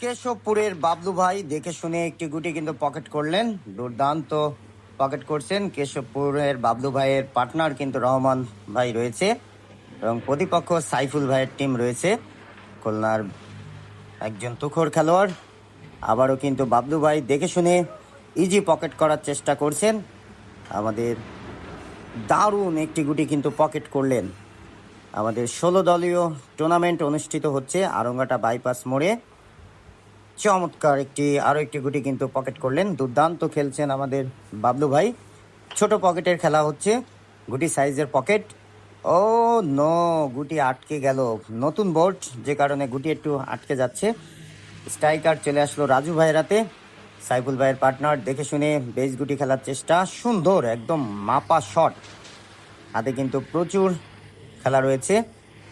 কেশবপুরের বাবলু ভাই দেখে শুনে একটি গুটি কিন্তু পকেট করলেন। দুর্দান্ত পকেট করছেন কেশবপুরের বাবলু ভাইয়ের পার্টনার কিন্তু রহমান ভাই রয়েছে এবং প্রতিপক্ষ সাইফুল ভাইয়ের টিম রয়েছে। খুলনার একজন তুখোর খেলোয়াড়। আবারও কিন্তু বাবলু ভাই দেখে শুনে ইজি পকেট করার চেষ্টা করছেন। আমাদের দারুণ একটি গুটি কিন্তু পকেট করলেন। আমাদের ষোলো দলীয় টুর্নামেন্ট অনুষ্ঠিত হচ্ছে আরঙ্গাটা বাইপাস মোড়ে। চমৎকার একটি, আরও একটি গুটি কিন্তু পকেট করলেন। দুর্দান্ত খেলছেন আমাদের বাবলু ভাই। ছোট পকেটের খেলা হচ্ছে, গুটি সাইজের পকেট। ও নো, গুটি আটকে গেল। নতুন বোর্ড, যে কারণে গুটি একটু আটকে যাচ্ছে। স্ট্রাইকার চলে আসলো রাজু ভাইয়ের হাতে। সাইফুল ভাইয়ের পার্টনার, দেখে শুনে বেশ গুটি খেলার চেষ্টা। সুন্দর, একদম মাপা শট। হাতে কিন্তু প্রচুর খেলা রয়েছে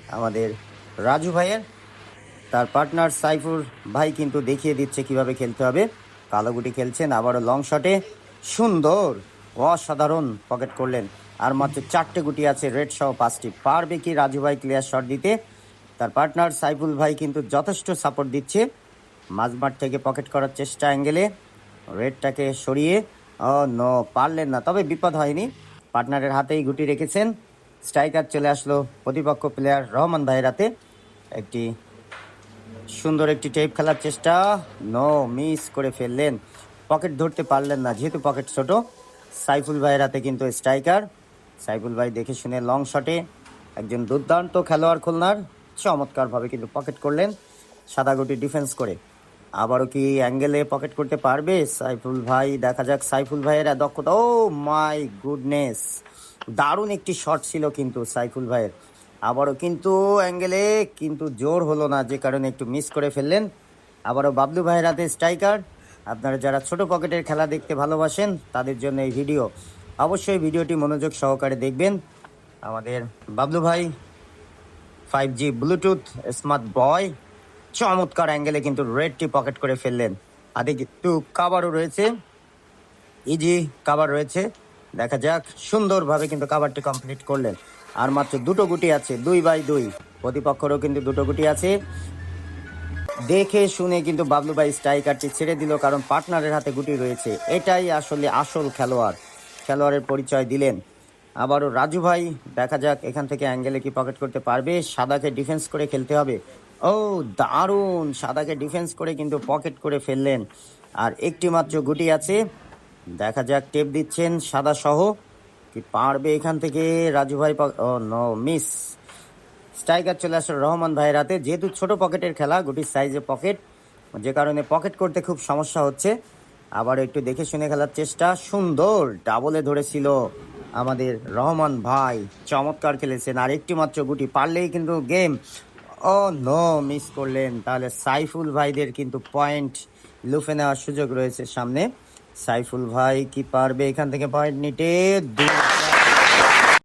আমাদের রাজু ভাইয়ের। তার পার্টনার সাইফুর ভাই কিন্তু দেখিয়ে দিচ্ছে কীভাবে খেলতে হবে। কালো গুটি খেলছেন, আবারও লং শটে সুন্দর, অসাধারণ পকেট করলেন। আর মাত্র চারটে গুটি আছে রেড সহ পাঁচটি। পারবে কি রাজু ভাই ক্লিয়ার শট দিতে? তার পার্টনার সাইফুল ভাই কিন্তু যথেষ্ট সাপোর্ট দিচ্ছে। মাঝমাঠ থেকে পকেট করার চেষ্টা অ্যাঙ্গেলে রেডটাকে সরিয়ে, ও নো পারলেন না। তবে বিপদ হয়নি। পার্টনারের হাতেই গুটি রেখেছেন। স্ট্রাইকার চলে আসলো প্রতিপক্ষ প্লেয়ার রহমান ভাইয়ের হাতে। একটি সুন্দর একটি টেপ খেলার চেষ্টা। নো মিস করে ফেললেন। পকেট ধরতে পারলেন না, যেহেতু পকেট ছোট, সাইফুল ভাইয়ের হাতে কিন্তু স্ট্রাইকার সাইফুল ভাই দেখে শুনে লং শটে একজন দুর্দান্ত খেলোয়াড় খুলনার, চমৎকারভাবে কিন্তু পকেট করলেন, সাদা গুটি ডিফেন্স করে। আবারও কি অ্যাঙ্গেলে পকেট করতে পারবে? সাইফুল ভাই, দেখা যাক সাইফুল ভাইয়ের দক্ষতা। ও মাই গুডনেস দারুণ একটি শট ছিল কিন্তু সাইফুল ভাইয়ের। আবারও কিন্তু অ্যাঙ্গেলে কিন্তু জোর হলো না, যে কারণে একটু মিস করে ফেললেন। আবারও বাবলু ভাইয়ের হাতে স্ট্রাইকার আপনারা যারা ছোট পকেটের খেলা দেখতে ভালোবাসেন, তাদের জন্য এই ভিডিও অবশ্যই ভিডিওটি মনোযোগ সহকারে দেখবেন। আমাদের বাবলু ভাই five G Bluetooth smart boy চমৎকার অ্যাঙ্গেলে কিন্তু রেডটি পকেট করে ফেললেন। হাতে কিন্তু কাবারও রয়েছে। ইজি কাবার রয়েছে। দেখা যাক, সুন্দরভাবে কিন্তু কাবারটি কমপ্লিট করলেন। আর মাত্র দুটো গুটি আছে, দুই বাই দুই। প্রতিপক্ষরও কিন্তু দুটো গুটি আছে। দেখে শুনে কিন্তু বাবলু ভাই স্ট্রাইকারটি ছেড়ে দিল, কারণ পার্টনারের হাতে গুটি রয়েছে। এটাই আসলে আসল খেলোয়াড়। খেলোয়াড়ের পরিচয় দিলেন। আবারও রাজু ভাই, দেখা যাক এখান থেকে অ্যাঙ্গেলে কি পকেট করতে পারবে। সাদাকে ডিফেন্স করে খেলতে হবে। ও, দারুণ! সাদাকে ডিফেন্স করে কিন্তু পকেট করে ফেললেন। আর একটি মাত্র গুটি আছে। দেখা যাক টেপ দিচ্ছেন সাদা সহ কি পারবে এখান থেকে? রাজু ভাই ও নো মিস স্ট্রাইকার চলে আসলো রহমান ভাইয়ের হাতে। যেহেতু ছোট পকেটের খেলা গুটির সাইজে পকেট যে কারণে পকেট করতে খুব সমস্যা হচ্ছে। আবার একটু দেখে শুনে খেলার চেষ্টা। সুন্দর ডাবলে ধরেছিল আমাদের রহমান ভাই। চমৎকার খেলেছেন। আর একটি মাত্র গুটি পারলেই কিন্তু গেম ও নো মিস করলেন। তাহলে সাইফুল ভাইদের কিন্তু পয়েন্ট লুফে নেওয়ার সুযোগ রয়েছে সামনে। সাইফুল ভাই কি পারবে এখান থেকে পয়েন্ট নিতে?